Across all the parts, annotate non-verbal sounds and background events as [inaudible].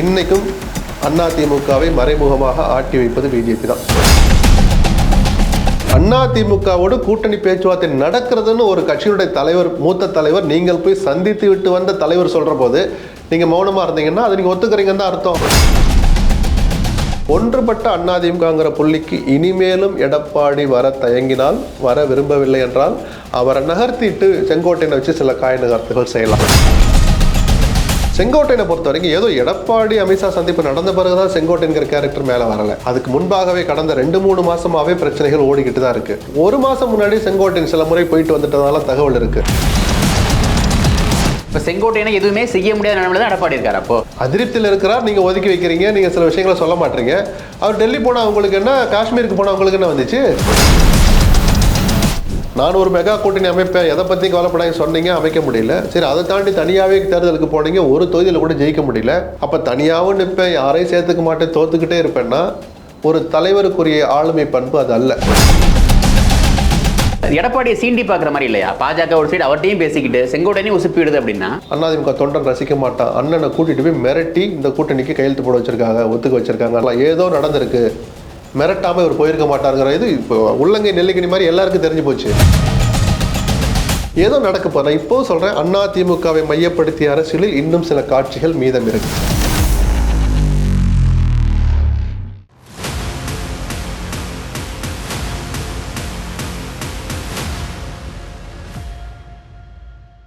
இன்னைக்கும் அதிமுகவை மறைமுகமாக ஆட்டி வைப்பது பிஜேபி தான். அதிமுகவோடு கூட்டணி பேச்சுவார்த்தை நடக்கிறதுன்னு ஒரு கட்சியினுடைய தலைவர் மூத்த தலைவர் நீங்கள் போய் சந்தித்து விட்டு வந்த தலைவர் சொல்கிற போது நீங்க மௌனமாக இருந்தீங்கன்னா அதை நீங்கள் ஒத்துக்கிறீங்கன்னு தான் அர்த்தம். ஒன்றுபட்ட அதிமுகங்கிற புள்ளிக்கு இனிமேலும் எடப்பாடி வர தயங்கினால் வர விரும்பவில்லை என்றால் அவரை நகர்த்திட்டு செங்கோட்டையனை வச்சு சில காய் நகர்த்துகள் செய்யலாம். செங்கோட்டையனை பொறுத்த வரைக்கும் ஏதோ எடப்பாடி அமித்ஷா சந்திப்பு நடந்த பிறகுதான் செங்கோட்டையன்கிற கேரக்டர் மேலே வரல. அதுக்கு முன்பாகவே கடந்த ரெண்டு மூணு மாசமாவே பிரச்சனைகள் ஓடிக்கிட்டு தான் இருக்கு. ஒரு மாசம் முன்னாடி செங்கோட்டையன் சில முறை போயிட்டு வந்துட்டதால தகவல் இருக்கு. இப்போ செங்கோட்டையனை எதுவுமே செய்ய முடியாத நிலைமையில தான் எடப்பாடி இருக்காரு அப்போ. அதிருப்தியில் இருக்கிறார் நீங்க ஒதுக்கி வைக்கிறீங்க நீங்க சில விஷயங்களை சொல்ல மாட்டீங்க. அவர் டெல்லி போனா உங்களுக்கு என்ன காஷ்மீருக்கு போனா உங்களுக்கு என்ன வந்துச்சு? நான் ஒரு மெகா கூட்டணி அமைப்பேன் எதை பற்றி கவலைப்படாங்க சொன்னீங்க அமைக்க முடியல. சரி அதை தாண்டி தனியாகவே தேர்தலுக்கு போனீங்க ஒரு தொகுதியில் கூட ஜெயிக்க முடியல. அப்போ தனியாகவும் நிற்பேன் யாரையும் சேர்த்துக்க மாட்டேன் தோத்துக்கிட்டே இருப்பேன்னா ஒரு தலைவருக்குரிய ஆளுமை பண்பு அது அல்ல. எடப்பாடியை சீண்டி பார்க்குற மாதிரி இல்லையா? பாஜக ஒரு சைடு அவர்கிட்டையும் பேசிக்கிட்டு செங்கோட்டையனையும் உசுப்பிடுது அப்படின்னா? அதிமுக தொண்டன் ரசிக்க மாட்டான். அண்ணனை கூட்டிட்டு போய் மிரட்டி இந்த கூட்டணிக்கு கையெழுத்து போட வச்சிருக்காங்க ஒத்துக்க வச்சிருக்காங்க. ஏதோ நடந்திருக்கு. மிரட்டாமல் இவர் போயிருக்க மாட்டாருங்கிற இது இப்போ உள்ளங்கை நெல்லிக்கணி மாதிரி எல்லாருக்கும் தெரிஞ்சு போச்சு. ஏதோ நடக்க போறேன் நான் இப்போ சொல்கிறேன் அண்ணா திமுகவை மையப்படுத்திய அரசியலில் இன்னும் சில காட்சிகள் மீதம் இருக்கு.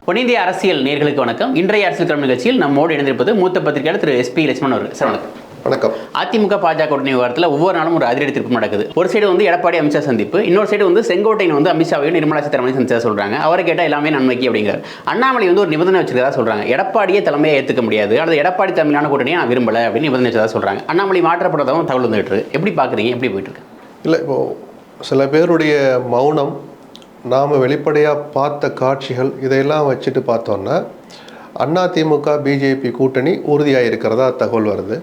பொன்னிந்திய அரசியல் நேர்களுக்கு வணக்கம். இன்றைய அரசியல் கிழமை நிகழ்ச்சியில் நம்மோடு இணைந்திருப்பது மூத்த பத்திரிகையாளர் திரு எஸ்பி லட்சுமணன் அவர்கள். சார் வணக்கம். வணக்கம். அதிமுக பாஜக கூட்டணி விவகாரத்தில் ஒவ்வொரு நாளும் ஒரு அதிரடி திருப்பம் நடக்குது. ஒரு சைடு வந்து எடப்பாடி அமித்ஷா சந்திப்பு இன்னொரு சைடு வந்து செங்கோட்டையன் வந்து அமித்ஷாவையும் நிர்மலா சீதாராமனையும் சந்திச்சதா சொல்றாங்க. அவரை கேட்டால் எல்லாமே நன்மைக்கு அப்படிங்கிறார். அண்ணாமலை வந்து ஒரு நிபந்தனை வச்சிருக்கதா சொல்றாங்க. எடப்பாடியே தலைமையை ஏற்றுக்க முடியாது. அல்லது எடப்பாடி தலைமையிலான கூட்டணியை நான் விரும்பல அப்படின்னு நிபந்தனை வச்சதா சொல்றாங்க. அண்ணாமலை மாற்றப்படுறதாகவும் தகவல் வந்துட்டு இருக்கு. எப்படி பாக்குறீங்க? எப்படி போயிட்டு இருக்கு? இல்லை இப்போ சில பேருடைய மௌனம் நாம் வெளிப்படையாக பார்த்த காட்சிகள் இதையெல்லாம் வச்சுட்டு பார்த்தோன்னா அண்ணா திமுக பிஜேபி கூட்டணி உறுதியாக இருக்கிறதா தகவல் வருது.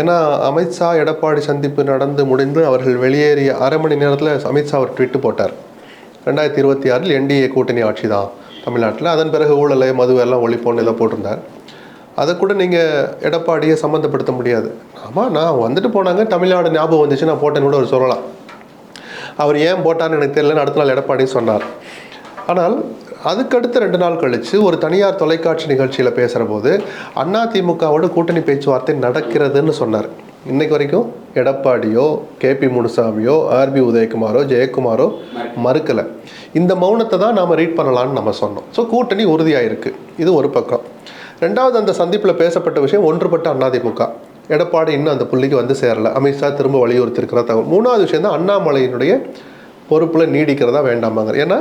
ஏன்னா அமித்ஷா எடப்பாடி சந்திப்பு நடந்து முடிந்து அவர்கள் வெளியேறிய அரை மணி நேரத்தில் அமித்ஷா ஒரு ட்விட்டு போட்டார். ரெண்டாயிரத்தி இருபத்தி ஆறில் என்டிஏ கூட்டணி ஆட்சி தான் தமிழ்நாட்டில். அதன் பிறகு ஊழலை மது எல்லாம் ஒழிப்போன்னு இதை போட்டிருந்தார். அதை கூட நீங்கள் எடப்பாடியை சம்மந்தப்படுத்த முடியாது. ஆமாம் நான் வந்துட்டு போனாங்க தமிழ்நாடு ஞாபகம் வந்துச்சு நான் போட்டேன்னு கூட அவர் சொல்லலாம். அவர் ஏன் போட்டான்னு எனக்கு தெரியலன்னு அடுத்த நாள் எடப்பாடி சொன்னார். ஆனால் அதுக்கடுத்து ரெண்டு நாள் கழித்து ஒரு தனியார் தொலைக்காட்சி நிகழ்ச்சியில் பேசுகிற போது அதிமுகவோட கூட்டணி பேச்சுவார்த்தை நடக்கிறதுன்னு சொன்னார். இன்னைக்கு வரைக்கும் எடப்பாடியோ கேபி முனுசாமியோ ஆர்பி உதயகுமாரோ ஜெயக்குமாரோ மறுக்கலை. இந்த மௌனத்தை தான் நாம் ரீட் பண்ணலான்னு நம்ம சொன்னோம். ஸோ கூட்டணி உறுதியாக இருக்குது இது ஒரு பக்கம். ரெண்டாவது அந்த சந்திப்பில் பேசப்பட்ட விஷயம் ஒன்றுபட்ட அதிமுக எடப்பாடி இன்னும் அந்த புள்ளிக்கு வந்து சேரலை. அமித்ஷா திரும்ப வலியுறுத்திருக்கிற தகவல். மூணாவது விஷயம் தான் அண்ணாமலையினுடைய பொறுப்பில் நீடிக்கிறதா வேண்டாமாங்க ஏன்னா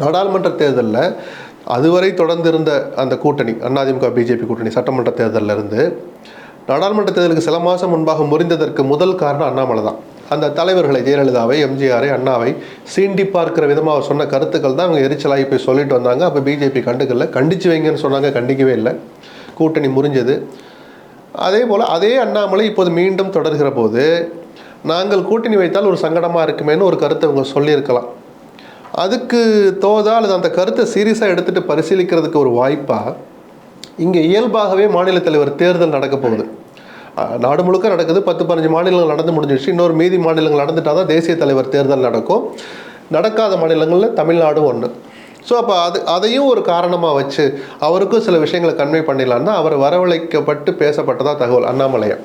நாடாளுமன்ற தேர்தலில் அதுவரை தொடர்ந்து இருந்த அந்த கூட்டணி அதிமுக பிஜேபி கூட்டணி சட்டமன்ற தேர்தல்ல இருந்து நாடாளுமன்ற தேர்தலுக்கு சில மாதம் முன்பாக முறிந்ததற்கு முதல் காரணம் அண்ணாமலை தான். அந்த தலைவர்களை ஜெயலலிதாவை எம்ஜிஆரை அண்ணாவை சீண்டி பார்க்கிற விதமாக அவர் சொன்ன கருத்துக்கள் தான் அவங்க எரிச்சலாகி போய் சொல்லிட்டு வந்தாங்க. அப்போ பிஜேபி கண்டுக்கல. கண்டிச்சு வைங்கன்னு சொன்னாங்க கண்டிக்கவே இல்லை. கூட்டணி முறிஞ்சது. அதே போல் அதே அண்ணாமலை இப்போது மீண்டும் தொடர்கிற போது நாங்கள் கூட்டணி வைத்தால் ஒரு சங்கடமாக இருக்குமேன்னு ஒரு கருத்தை அவங்க சொல்லியிருக்கலாம். அதுக்கு தோதா அல்லது அந்த கருத்தை சீரியஸாக எடுத்துகிட்டு பரிசீலிக்கிறதுக்கு ஒரு வாய்ப்பாக இங்கே இயல்பாகவே மாநில தலைவர் தேர்தல் நடக்க போகுது. நாடு முழுக்க நடக்குது. பத்து பதினஞ்சு மாநிலங்கள் நடந்து முடிஞ்சிடுச்சு இன்னொரு மீதி மாநிலங்கள் நடந்துட்டால் தான் தேசிய தலைவர் தேர்தல் நடக்கும். நடக்காத மாநிலங்களில் தமிழ்நாடும் ஒன்று ஸோ அப்போ அது அதையும் ஒரு காரணமாக வச்சு அவருக்கும் சில விஷயங்களை கன்வே பண்ணிடலான்னா அவர் வரவழைக்கப்பட்டு பேசப்பட்டதாக தகவல். அண்ணாமலையை.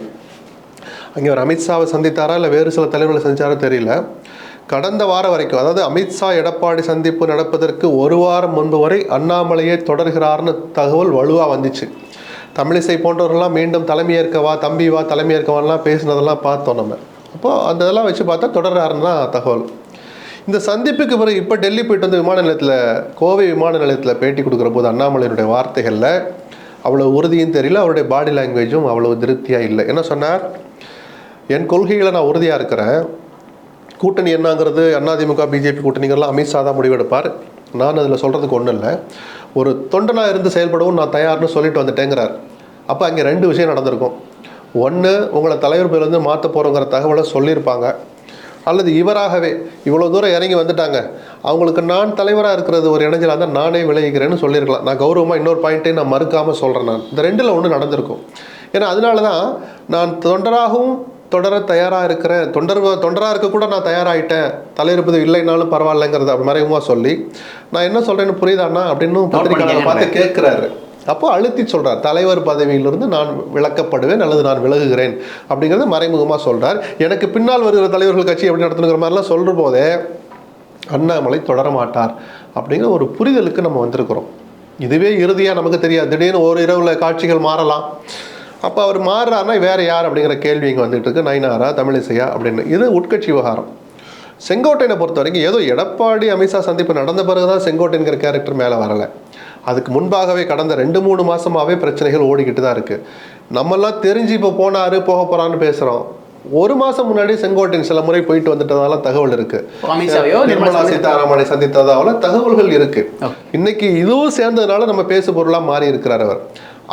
அங்கே ஒரு அமித்ஷாவை சந்தித்தாரா? இல்லை வேறு சில தலைவர்களை செஞ்சாரோ தெரியல. கடந்த வாரம் வரைக்கும் அதாவது அமித்ஷா எடப்பாடி சந்திப்பு நடப்பதற்கு ஒரு வாரம் முன்பு வரை அண்ணாமலையே தொடர்கிறார்னு தகவல் வலுவாக வந்துச்சு. தமிழிசை போன்றவர்கள்லாம் மீண்டும் தலைமையேற்கவா தம்பி வா தலைமையேற்கவான்லாம் பேசினதெல்லாம் பார்த்தோம் நம்ம. அப்போது அந்த இதெல்லாம் வச்சு பார்த்தா தொடர்றாருன்னு தான் தகவல். இந்த சந்திப்புக்கு பிறகு இப்போ டெல்லி போயிட்டு வந்து விமான நிலையத்தில் கோவை விமான நிலையத்தில் பேட்டி கொடுக்குற போது அண்ணாமலையினுடைய வார்த்தைகளில் அவ்வளோ உறுதியும் தெரியல அவருடைய பாடி லாங்குவேஜும் அவ்வளோ திருப்தியாக இல்லை. என்ன சொன்னார்? என் கொள்கைகளை நான் உறுதியாக இருக்கிறேன். கூட்டணி என்னங்கிறது அதிமுக பிஜேபி கூட்டணிகள்லாம் அமித்ஷா தான் முடிவெடுப்பார். நான் அதில் சொல்கிறதுக்கு ஒன்றும் இல்லை. ஒரு தொண்டனாக இருந்து செயல்படவும் நான் தயார்னு சொல்லிட்டு வந்துட்டேங்கிறார். அப்போ அங்கே ரெண்டு விஷயம் நடந்திருக்கும். ஒன்று உங்களை தலைவர் பேர்லேருந்து மாற்ற போகிறோங்கிற தகவலை சொல்லியிருப்பாங்க. அல்லது இவராகவே இவ்வளோ தூரம் இறங்கி வந்துட்டாங்க. அவங்களுக்கு நான் தலைவராக இருக்கிறது ஒரு இணைஞ்சலாக தான் நானே விளைவிக்கிறேன்னு சொல்லியிருக்கலாம். நான் கௌரவமாக இன்னொரு பாயிண்ட்டே நான் மறுக்காமல் சொல்கிறேன் நான். இந்த ரெண்டில் ஒன்று நடந்திருக்கும். ஏன்னா அதனால தான் நான் தொண்டராகவும் தொடர தயாராக இருக்கிறேன் தொண்டர் தொண்டராக இருக்க கூட நான் தயாராகிட்டேன் தலையிருப்பது இல்லைனாலும் பரவாயில்லைங்கிறத அப்படி மறைமுகமாக சொல்லி நான் என்ன சொல்கிறேன்னு புரியுதாண்ணா அப்படின்னு பத்திரிகையாளர் பார்த்து கேட்குறாரு அப்போ அழுத்தி சொல்றார் தலைவர் பதவியிலிருந்து நான் விலக்கப்படுவேன் அல்லது நான் விலகுகிறேன் அப்படிங்கிறத மறைமுகமாக சொல்றார். எனக்கு பின்னால் வருகிற தலைவர்கள் கட்சி எப்படி நடத்தணுங்கிற மாதிரிலாம் சொல்கிற போதே அண்ணாமலை தொடர மாட்டார் அப்படிங்கிற ஒரு புரிதலுக்கு நம்ம வந்திருக்கிறோம். இதுவே இறுதியாக நமக்கு தெரியாது. திடீர்னு ஒரு இரவில் காட்சிகள் மாறலாம். அப்போ அவர் மாறுறாருன்னா வேற யார் அப்படிங்கிற கேள்வி இங்கே வந்துட்டு இருக்கு. நைனாரா தமிழிசையா அப்படின்னு. இது உட்கட்சி விவகாரம். செங்கோட்டையனை பொறுத்த வரைக்கும் ஏதோ எடப்பாடி அமித்ஷா சந்திப்பு நடந்த பிறகுதான் செங்கோட்டையன்கிற கேரக்டர் மேலே வரலை. அதுக்கு முன்பாகவே கடந்த ரெண்டு மூணு மாசமாவே பிரச்சனைகள் ஓடிக்கிட்டு தான் இருக்கு. நம்மெல்லாம் தெரிஞ்சு இப்போ போனாரு போக போறான்னு பேசுறோம். ஒரு மாசம் முன்னாடி செங்கோட்டையன் சில முறை போயிட்டு வந்துட்டதால தகவல் இருக்கு. அமித்ஷாவையோ நிர்மலா சீதாராமனை? சந்தித்ததால தகவல்கள் இருக்கு. இன்னைக்கு இதுவும் சேர்ந்ததுனால நம்ம பேசு பொருளா மாறி இருக்கிறார் அவர்.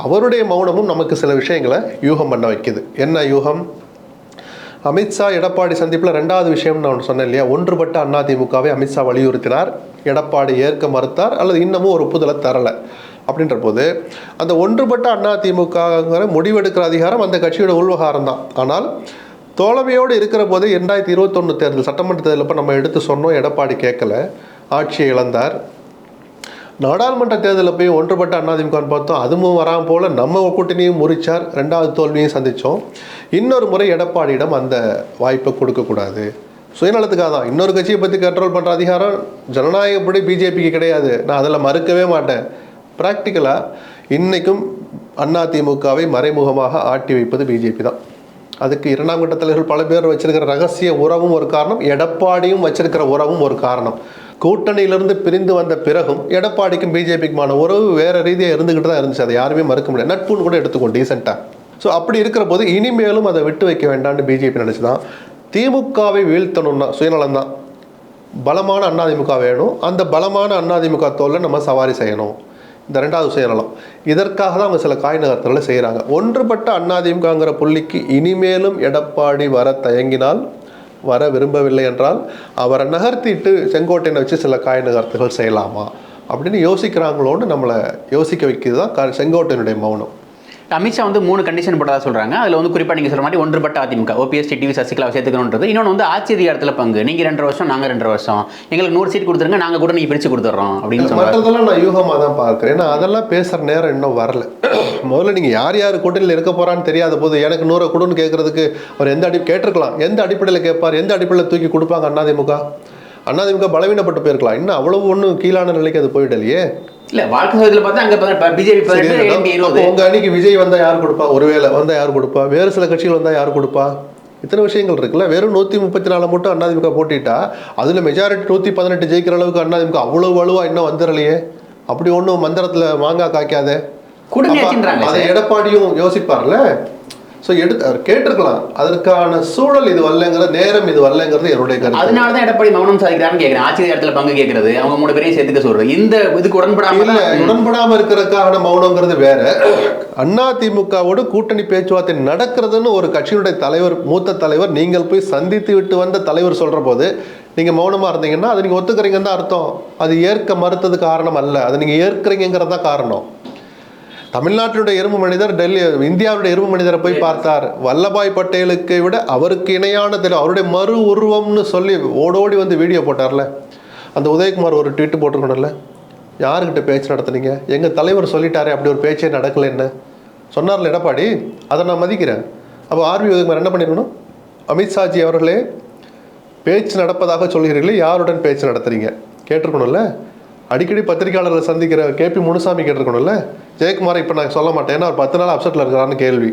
அவருடைய மௌனமும் நமக்கு சில விஷயங்களை யூகம் பண்ண வைக்குது. என்ன யூகம்? அமித்ஷா எடப்பாடி சந்திப்பில் ரெண்டாவது விஷயம்னு நான் சொன்னேன் இல்லையா? ஒன்றுபட்ட அதிமுகவை அமித்ஷா வலியுறுத்தினார். எடப்பாடி ஏற்க மறுத்தார் அல்லது இன்னமும் ஒரு ஒப்புதலை தரலை அப்படின்ற போது அந்த ஒன்றுபட்ட அதிமுகங்கிற முடிவெடுக்கிற அதிகாரம் அந்த கட்சியோட உள்வகாரம் தான் ஆனால் தோழமையோடு இருக்கிற போது ரெண்டாயிரத்தி இருபத்தொன்று தேர்தல் சட்டமன்ற தேர்தலப்போ நம்ம எடுத்து சொன்னோம் எடப்பாடி கேட்கல ஆட்சியை இழந்தார். நாடாளுமன்ற தேர்தலில் போய் ஒன்றுபட்ட அண்ணாதிமுகன்னு பார்த்தோம் அதுவும் வராமல் போல் நம்ம கூட்டணியும் முறிச்சார். ரெண்டாவது தோல்வியும் சந்தித்தோம் இன்னொரு முறை எடப்பாடியிடம் அந்த வாய்ப்பை கொடுக்கக்கூடாது. சுயநலத்துக்காக தான். இன்னொரு கட்சியை பற்றி கண்ட்ரோல் பண்ணுற அதிகாரம் ஜனநாயகப்படி பிஜேபிக்கு கிடையாது. நான் அதில் மறுக்கவே மாட்டேன். ப்ராக்டிக்கலாக இன்றைக்கும் அதிமுகவை மறைமுகமாக ஆட்டி வைப்பது பிஜேபி தான். அதுக்கு இரண்டாம் கட்ட தலைவர்கள் பல பேர் வச்சிருக்கிற ரகசிய உறவும் ஒரு காரணம் எடப்பாடியும் வச்சிருக்கிற உறவும் ஒரு காரணம். கூட்டணியிலிருந்து பிரிந்து வந்த பிறகும் எடப்பாடிக்கும் பிஜேபிக்குமான உறவு வேற ரீதியாக இருந்துகிட்டு தான் இருந்துச்சு. அதை யாருமே மறுக்க முடியாது நட்புன்னு கூட எடுத்துக்கோ டீசெண்டாக ஸோ அப்படி இருக்கிற போது இனிமேலும் அதை விட்டு வைக்க வேண்டாம்னு பிஜேபி நினச்சிதான். திமுகவை வீழ்த்தணும்னா சுயநலம் தான். பலமான அதிமுக வேணும். அந்த பலமான அதிமுக தோல்ல நம்ம சவாரி செய்யணும். இந்த ரெண்டாவது சுயநலம். இதற்காக தான் அவங்க சில காய் நகர்த்தல்களை செய்கிறாங்க ஒன்றுபட்ட அதிமுகங்கிற புள்ளிக்கு இனிமேலும் எடப்பாடி வர தயங்கினால் வர விரும்பவில்லை என்றால் அவரை நகர்த்திட்டு செங்கோட்டையனை வச்சு சில காய் நகர்த்துகள் செய்யலாமா? அப்படின்னு யோசிக்கிறாங்களோன்னு நம்மளை யோசிக்க வைக்கிறது தான் க- செங்கோட்டையனுடைய மௌனம். அமித்ஷா வந்து மூணு கண்டிஷன் போட்டதா சொல்றாங்க. அதுல வந்து குறிப்பா நீங்க சொல்ற மாதிரி ஒன்றுபட்ட அதிமுக ஓபிஎஸ் டிவி சசிகலா சேர்த்துக்கணுன்றது. இன்னொன்று வந்து ஆட்சி அதிகாரத்துல பங்கு. நீங்க ரெண்டு வருஷம் நாங்க ரெண்டு வருஷம். எங்களுக்கு நூறு சீட் கொடுத்துருங்க நாங்க கூட நீங்க பிரிச்சு கொடுத்துட்றோம் அப்படின்னு மற்றதெல்லாம் நான் யூகமாக தான் பார்க்குறேன். ஏன்னா அதெல்லாம் பேசுகிற நேரம் இன்னும் வரல. [clears throat] முதல்ல நீங்கள் யார் யார் கூட்டணியில் இருக்க போகிறான்னு தெரியாத போது எனக்கு நூறு கொடுன்னு கேட்குறதுக்கு அவர் எந்த அடி கேட்டிருக்கலாம். எந்த அடிப்படையில் கேட்பார்? எந்த அடிப்படையில் தூக்கி கொடுப்பாங்க அண்ணாதிமுக? அண்ணாதிமுக பலவீனப்பட்டு போயிருக்கலாம். இன்னும் அவ்வளவு ஒன்றும் கீழான நிலைக்கு அது போயிடலையே. இல்ல வாழ்க்கை சதவீதத்தில் பார்த்தா அங்க பிஜேபி பதினெட்டு உங்க அணிக்கு விஜய் வந்தா யார் கொடுப்பா? ஒருவேளை வந்தா யார் கொடுப்பா? வேறு சில கட்சிகள் வந்தா யார் கொடுப்பா? இத்தனை விஷயங்கள் இருக்குல்ல. வெறும் நூற்றி முப்பத்தி நாலு மட்டும் அண்ணாதிமுக போட்டிட்டா அதுல மெஜாரிட்டி நூற்றி பதினெட்டு ஜெயிக்கிற அளவுக்கு அண்ணாதிமுக அவ்வளவு வலுவா இன்னும் வந்துடலையே அப்படி ஒன்றும் மந்திரத்துல மாங்காய் காய்க்காதே. அதை எடப்பாடியும் யோசிப்பார்ல? ஸோ எடுத்து அவர் கேட்டிருக்கலாம் அதற்கான சூழல் இது வரலங்கிற நேரம் இது வரலங்கிறது என்னுடைய கருத்து. அதனால தான் எடப்பாடி மௌனம் சாதிக்கிறான்னு கேட்கிறேன் ஆட்சி அதிகாரத்துல பங்கு கேட்கறது அவங்க மூணு பேரையும் சேர்த்துக்க சொல்றது. இந்த இதுக்கு உடன்படாம இல்ல தான் உடன்படாம இருக்கிறதுக்கான மௌனங்கிறது வேற. அண்ணா திமுகவோடு கூட்டணி பேச்சுவார்த்தை நடக்கிறதுன்னு ஒரு கட்சியினுடைய தலைவர் மூத்த தலைவர் நீங்கள் போய் சந்தித்து விட்டு வந்த தலைவர் சொல்ற போது நீங்க மௌனமா இருந்தீங்கன்னா அதை நீங்க ஒத்துக்கிறீங்கன்னு தான் அர்த்தம். அது ஏற்க மறுத்தது காரணம் அல்ல. அதை நீங்க ஏற்கிறீங்கிறது தான் காரணம். தமிழ்நாட்டினுடைய இரும்பு மனிதர் டெல்லி இந்தியாவுடைய இரும்பு மனிதரை போய் பார்த்தார். வல்லபாய் பட்டேலுக்கு விட அவருக்கு இணையான தெரியல அவருடைய மறு உருவம்னு சொல்லி ஓடோடி வந்து வீடியோ போட்டார்ல. அந்த உதயகுமார் ஒரு ட்வீட்டு போட்டிருக்கணும்ல யாருக்கிட்ட பேச்சு நடத்துனீங்க? எங்கள் தலைவர் சொல்லிட்டாரே அப்படி ஒரு பேச்சே நடக்கல என்ன சொன்னார்ல எடப்பாடி அதை நான் மதிக்கிறேன். அப்போ ஆர்வி உதயகுமார் என்ன பண்ணிருக்கணும்? அமித்ஷாஜி அவர்களே பேச்சு நடப்பதாக சொல்கிறீர்களே யாருடன் பேச்சு நடத்துறீங்க? கேட்டிருக்கணும்ல? அடிக்கடி பத்திரிகையாளர்களை சந்திக்கிற கேபி முனுசாமி கேட்டிருக்கணும்ல? ஜெயக்குமாரை இப்போ நான் சொல்ல மாட்டேன். ஏன்னா அவர் பத்து நாள் அப்செட்டில் இருக்கிறான்னு கேள்வி.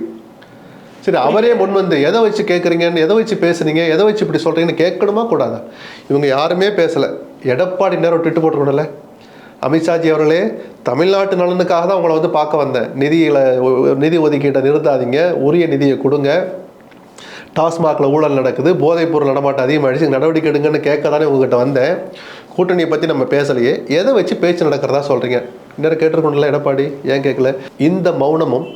சரி அவரே முன் வந்து எதை வச்சு கேட்குறீங்கன்னு எதை வச்சு பேசுனீங்க எதை வச்சு இப்படி சொல்கிறீங்கன்னு கேட்கணுமா கூடாதா? இவங்க யாருமே பேசலை. எடப்பாடி நேரம் ட்விட்டு போட்டுக்கணும்ல அமித்ஷாஜி அவர்களே தமிழ்நாட்டு நலனுக்காக தான் உங்களை வந்து பார்க்க வந்தேன். நிதியில் நிதி ஒதுக்கீட்டை நிறுத்தாதீங்க. உரிய நிதியை கொடுங்க. டாஸ்மாகில் ஊழல் நடக்குது. போதைப்பொருள் நடமாட்டம் அதிகமாகிடுச்சு நடவடிக்கை எடுங்கன்னு கேட்க தானே உங்ககிட்ட வந்தேன். கூட்டணியை பற்றி நம்ம பேசலையே. எதை வச்சு பேச்சு நடக்கிறதா சொல்கிறீங்க இன்னும் கேட்டிருக்கணும்ல எடப்பாடி? ஏன் கேட்கல? இந்த மௌனமும்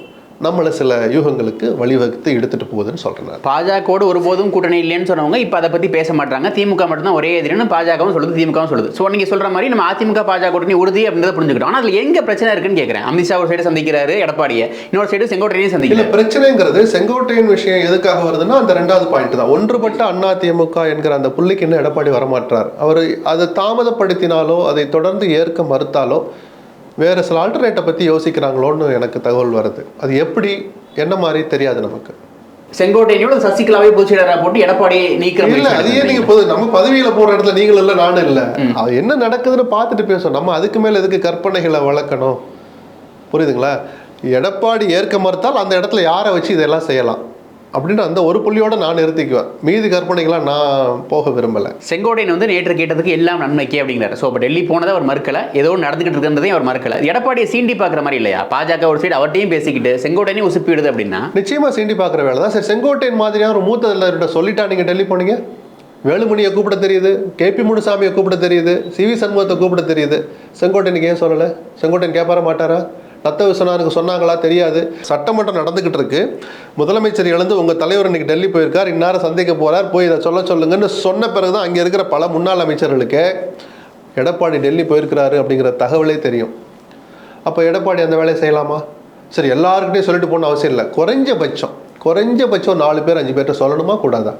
நம்மளை சில யூகங்களுக்கு வழிவகுத்து எடுத்துட்டு போகுதுன்னு சொல்றேன் நான் பாஜகவோடு ஒருபோதும் கூட்டணி இல்லைன்னு சொன்னவங்க இப்போ அதை பற்றி பேச மாட்டாங்க திமுக மட்டும்தான் ஒரே எதிரின்னு பாஜகவும் சொல்லுது திமுகவும் சொல்லுது. ஸோ நீங்கள் சொல்கிற மாதிரி நம்ம அதிமுக பாஜக கூட்டணி உறுதி அப்படின்றத புரிஞ்சுக்கிட்டோம். ஆனால் அதில் எங்கே பிரச்சனை இருக்குன்னு கேட்குறேன் அமித்ஷா ஒரு சைடு சந்திக்கிறாரு எடப்பாடியை. இன்னொரு சைடு செங்கோட்டையனையும் இல்ல சந்திக்கிறார் பிரச்சனைங்கிறது செங்கோட்டையன் விஷயம் எதுக்காக வருதுன்னா அந்த ரெண்டாவது பாயிண்ட் தான். ஒன்றுபட்ட அண்ணா திமுக என்கிற அந்த புள்ளிக்கு இன்னும் எடப்பாடி வரமாட்டார் அவர் அதை தாமதப்படுத்தினாலோ அதை தொடர்ந்து ஏற்க மறுத்தாலோ வேற சில ஆல்டர்னேட்டை பத்தி யோசிக்கிறாங்களோன்னு எனக்கு தகவல் வருது. அது எப்படி என்ன மாதிரி தெரியாது நமக்கு. செங்கோட்டையனோட சசிகலாவே பொதுச்செயலராக போட்டு எடப்பாடியை நீக்கிற இல்ல முயற்சி அது ஏன் நடக்குது. நீங்க போது நம்ம பதவியில போற இடத்துல நீங்களும் இல்ல நானும் இல்ல. அது என்ன நடக்குதுன்னு பார்த்துட்டு பேசும் நம்ம அதுக்கு மேல எதுக்கு கற்பனைகளை வளர்க்கணும்? புரியுதுங்களா? எடப்பாடி ஏற்க மறுத்தால் அந்த இடத்துல யாரை வச்சு இதெல்லாம் செய்யலாம்? அப்படின்னு அந்த ஒரு புள்ளியோட நான் நிறுத்திக்குவேன். மீதி கற்பனைகளாம் நான் போக விரும்பல. செங்கோட்டையன் வந்து நேற்று கேட்டதுக்கு எல்லாம் நன்மைக்கே அப்படிங்கிறாரு. ஸோ இப்போ டெல்லி போனதை அவர் மறுக்கல. ஏதோ நடந்துகிட்டு இருக்கிறதையும் அவர் மறுக்கல. எடப்பாடியை சீண்டி பார்க்குற மாதிரி இல்லையா? பாஜக ஒரு சைடு அவர்ட்டையும் பேசிக்கிட்டு செங்கோட்டையனையும் உசுப்பிடுது அப்படின்னா? நிச்சயமா சீண்டி பார்க்குற வேலை தான். சரி செங்கோட்டையன் மாதிரியான ஒரு மூத்த தலைவர்கிட்ட சொல்லிட்டா நீங்க டெல்லி போனீங்க? வேலுமணியை கூப்பிட தெரியுது. கேபி முனுசாமியை கூப்பிட தெரியுது. சிவி சண்முகத்தை கூப்பிட தெரியுது. செங்கோட்டையனுக்கு ஏன் சொல்லலை? செங்கோட்டையன் கேட்பார மாட்டாரா? நத்த விஸ்வநாதனுக்கு சொன்னாங்களா தெரியாது. சட்டமன்றம் நடந்துகிட்டு இருக்கு முதலமைச்சர் எழுந்து உங்க தலைவர் இன்னைக்கு டெல்லி போயிருக்கார் இன்னார சந்திக்க போறார் போய் இதை சொல்ல சொல்லுங்கன்னு சொன்ன பிறகுதான் அங்க இருக்கிற பல முன்னாள் அமைச்சர்களுக்கு எடப்பாடி டெல்லி போயிருக்கிறாரு அப்படிங்கிற தகவலே தெரியும். அப்போ எடப்பாடி அந்த வேலையை செய்யலாமா? சரி எல்லாருக்கிட்டையும் சொல்லிட்டு போன அவசியம் இல்லை. குறைஞ்சபட்சம் குறைஞ்சபட்சம் நாலு பேர் அஞ்சு பேர்கிட்ட சொல்லணுமா? கூடாதா?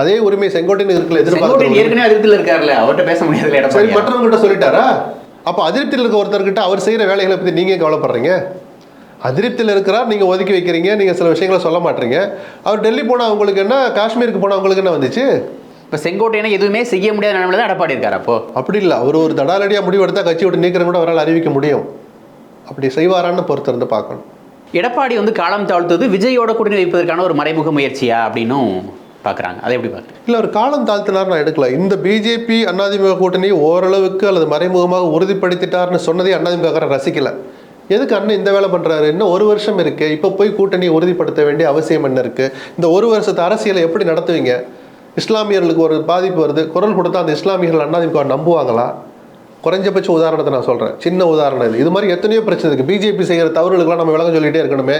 அதே உரிமை செங்கோட்டையன் இருக்கல எதிர்பார்க்க ஏற்கனவே அதிருப்தியில் இருக்காருல்ல அவர்கிட்ட பேச முடியாதுல்ல சரி மற்றவங்ககிட்ட சொல்லிட்டாரா? அப்போ அதிருப்தியில் இருக்க ஒருத்தர்கிட்ட அவர் செய்கிற வேலைகளை பற்றி நீங்கள் கவலைப்படுறீங்க? அதிருப்தியில் இருக்கிறார் நீங்கள் ஒதுக்கி வைக்கிறீங்க நீங்கள் சில விஷயங்களை சொல்ல மாட்டீங்க. அவர் டெல்லி போனால் உங்களுக்கு என்ன காஷ்மீருக்கு போனால் உங்களுக்கு என்ன வந்துச்சு? இப்போ செங்கோட்டையனை எதுவுமே செய்ய முடியாத நிலைமையில தான் எடப்பாடி இருக்காரு அப்போ. அப்படி இல்லை. அவர் ஒரு தடாலடியாக முடிவு எடுத்தா கட்சி விட்டு நீக்கிறேன் கூட அவரால் அறிவிக்க முடியும். அப்படி செய்வாரான்னு பொறுத்திருந்து பார்க்கணும். எடப்பாடி வந்து காலம் தாழ்த்துவது விஜயோட கூட்டணி வைப்பதற்கான ஒரு மறைமுக முயற்சியா அப்படின்னும் பார்க்குறாங்க. அதை எப்படி பார்க்குறேன் இல்லை ஒரு காலம் தாழ்த்தினார் நான் எடுக்கல இந்த பிஜேபி அண்ணாதிமுக கூட்டணி ஓரளவுக்கு அல்லது மறைமுகமாக உறுதிப்படுத்திட்டார்னு சொன்னதே அதிமுக ரசிக்கல. எதுக்கு அண்ணன் இந்த வேலை பண்ணுறாரு இன்னும் ஒரு வருஷம் இருக்குது இப்போ போய் கூட்டணியை உறுதிப்படுத்த வேண்டிய அவசியம் என்ன இருக்குது இந்த ஒரு வருஷத்து அரசியலை எப்படி நடத்துவீங்க? இஸ்லாமியர்களுக்கு ஒரு பாதிப்பு வருது. குரல் கொடுத்தா அந்த இஸ்லாமியர்கள் அண்ணாதிமுக நம்புவாங்களா? குறைஞ்சபட்ச உதாரணத்தை நான் சொல்கிறேன் சின்ன உதாரணம் இது. இது மாதிரி எத்தனையோ பிரச்சனை இருக்குது பிஜேபி செய்கிற தவறுகளுக்கெல்லாம் நம்ம விளக்கம் சொல்லிகிட்டே இருக்கணுமே.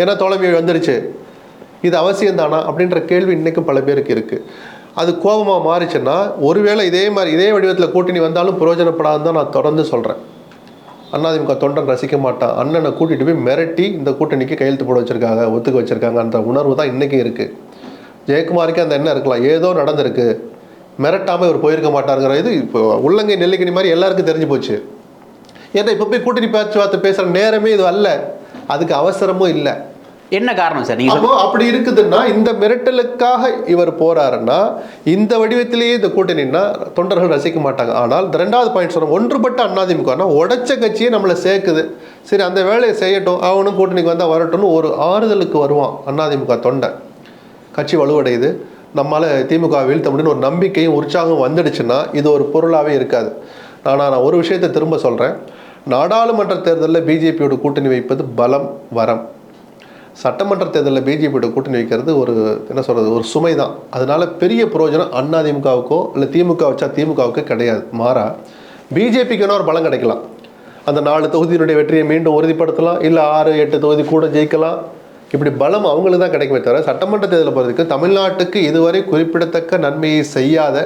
ஏன்னா தோழமை வந்துருச்சு. இது அவசியம் தானா அப்படின்ற கேள்வி இன்றைக்கும் பல பேருக்கு இருக்குது அது கோபமாக மாறிச்சுன்னா ஒருவேளை இதே மாதிரி இதே வடிவத்தில் கூட்டணி வந்தாலும் பிரயோஜனப்படாதுன்னு தான் நான் தொடர்ந்து சொல்கிறேன் அதிமுக தொண்டன் ரசிக்க மாட்டான். அண்ணனை கூட்டிகிட்டு போய் மிரட்டி இந்த கூட்டணிக்கு கையெழுத்து போட வச்சுருக்காங்க ஒத்துக்க வச்சுருக்காங்க அந்த உணர்வு தான் இன்றைக்கும் இருக்குது ஜெயக்குமாருக்கு அந்த எண்ணம் இருக்கலாம். ஏதோ நடந்திருக்கு. மிரட்டாமல் இவர் போயிருக்க மாட்டாருங்கிற இது இப்போ உள்ளங்கை நெல்லிக்கணி மாதிரி எல்லாருக்கும் தெரிஞ்சு போச்சு. ஏன்னா இப்போ போய் கூட்டணி பேச்சுவார்த்தை பேசுகிற நேரமே இது அல்ல. அதுக்கு அவசரமும் இல்லை. என்ன காரணம் சார்? நீங்க அப்படி இருக்குதுன்னா இந்த மிரட்டலுக்காக இவர் போறாருன்னா இந்த வடிவத்திலேயே இந்த கூட்டணின்னா தொண்டர்கள் ரசிக்க மாட்டாங்க. ஆனால் இந்த ரெண்டாவது பாயிண்ட் சொன்ன ஒன்றுபட்ட அண்ணாதிமுகனா உடைச்ச கட்சியை நம்மளை சேர்க்குது. சரி அந்த வேலையை செய்யட்டும் அவனும் கூட்டணிக்கு வந்தால் வரட்டும்னு ஒரு ஆறுதலுக்கு வருவான் அண்ணாதிமுக தொண்டை. கட்சி வலுவடையுது. நம்மால திமுக வீழ்த்த முடியும்னு ஒரு நம்பிக்கையும் உற்சாகம் வந்துடுச்சுன்னா இது ஒரு பொருளாகவே இருக்காது. ஆனால் நான் ஒரு விஷயத்தை திரும்ப சொல்கிறேன் நாடாளுமன்ற தேர்தலில் பிஜேபியோட கூட்டணி வைப்பது பலம் வரம். சட்டமன்ற தேர்தலில் பிஜேபியோட கூட்டணி வைக்கிறது ஒரு என்ன சொல்கிறது ஒரு சுமை தான் அதனால பெரிய பிரயோஜனம் அண்ணா திமுகவுக்கோ இல்லை திமுக வச்சா திமுகவுக்கோ கிடையாது மாறா. பிஜேபிக்கு ஒரு பலம் கிடைக்கலாம். அந்த நாலு தொகுதியினுடைய வெற்றியை மீண்டும் உறுதிப்படுத்தலாம். இல்லை ஆறு எட்டு தொகுதி கூட ஜெயிக்கலாம். இப்படி பலம் அவங்களுக்கு தான் கிடைக்குமே தவிர சட்டமன்ற தேர்தலை பொறுத்தக்கு தமிழ்நாட்டுக்கு இதுவரை குறிப்பிடத்தக்க நன்மையை செய்யாத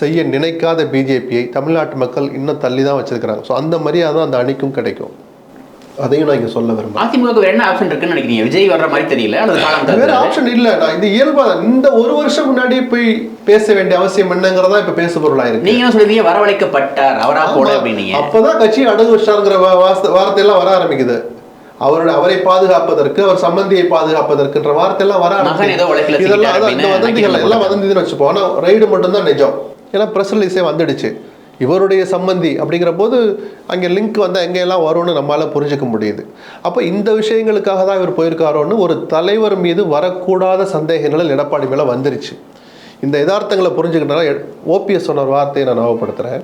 செய்ய நினைக்காத பிஜேபியை தமிழ்நாட்டு மக்கள் இன்னும் தள்ளி தான் வச்சுருக்கிறாங்க. ஸோ அந்த மரியாதை தான் அந்த அணிக்கும் கிடைக்கும். அதையும் நான் இங்கே சொல்ல விரும்புகிறேன் அதிமுக என்ன ஆப்ஷன் இருக்குன்னு நினைக்கிறீங்க? விஜய் வர்ற மாதிரி தெரியல அல்லது வேற? ஆப்ஷன் இல்ல. நான் இது இயல்பா. இந்த ஒரு வருஷம் முன்னாடி போய் பேச வேண்டிய அவசியம் என்னங்கிறதா இப்ப பேசு பொருளா இருக்கு. நீங்க என்ன சொல்றீங்க? வரவழைக்கப்பட்டார் அவரா போல ஆமா. அப்படின்னீங்க. அப்பதான் கட்சி அடகு வச்சாங்கிற வார்த்தை எல்லாம் வர ஆரம்பிக்குது. அவரோட அவரை பாதுகாப்பதற்கு அவர் சம்பந்தியை பாதுகாப்பதற்குன்ற வார்த்தை எல்லாம் வர. இதெல்லாம் இந்த அப்படின்னு வதந்திகள் எல்லாம் வதந்தின்னு வச்சுப்போம். ஆனா ரைடு மட்டும்தான் நிஜம். ஏன்னா பிரஸ் ரிலீஸே வந்துடுச்சு. இவருடைய சம்பந்தி அப்படிங்கிற போது அங்கே லிங்க் வந்தால் எங்கெல்லாம் வரும்னு நம்மளால புரிஞ்சுக்க முடியுது. அப்போ இந்த விஷயங்களுக்காக தான் இவர் போயிருக்காரோன்னு ஒரு தலைவர் மீது வரக்கூடாத சந்தேகங்கள் எடப்பாடி மேலே வந்துருச்சு. இந்த யதார்த்தங்களை புரிஞ்சுக்கிட்டா ஓபிஎஸ் சொன்ன வார்த்தையை நான் ஞாபகப்படுத்துகிறேன்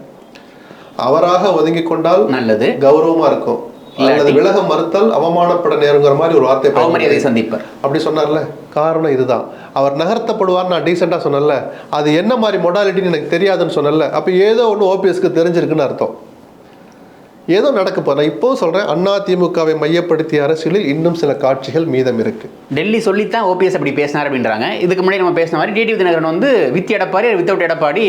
அவராக ஒதுங்கி கொண்டால் நல்லது. கௌரவமா இருக்கும். அல்லது விலக மறுத்தால் அவமானப்பட நேருங்கிற மாதிரி ஒரு வார்த்தை அவமரியாதை சந்திப்பார். அப்படி சொன்னார்ல? காரணம் இதுதான். அவர் நகர்த்தப்படுவார் நான் டீசெண்டாக சொன்னேன்ல. அது என்ன மாதிரி மொடாலிட்டின்னு எனக்கு தெரியாதுன்னு சொன்னேன்ல. அப்போ ஏதோ ஒன்று ஓபிஎஸ்க்கு தெரிஞ்சிருக்குன்னு அர்த்தம். ஏதோ நடக்க போகிறேன் நான் இப்போவும் சொல்கிறேன் அண்ணா திமுகவை மையப்படுத்திய அரசியலில் இன்னும் சில காட்சிகள் மீதம் இருக்குது டெல்லி சொல்லித்தான் ஓபிஎஸ் அப்படி பேசினார் அப்படின்றாங்க. இதுக்கு முன்னாடி நம்ம பேசின மாதிரி டிடிவி தினகரன் வந்து வித் எடப்பாடி வித்தவுட் எடப்பாடி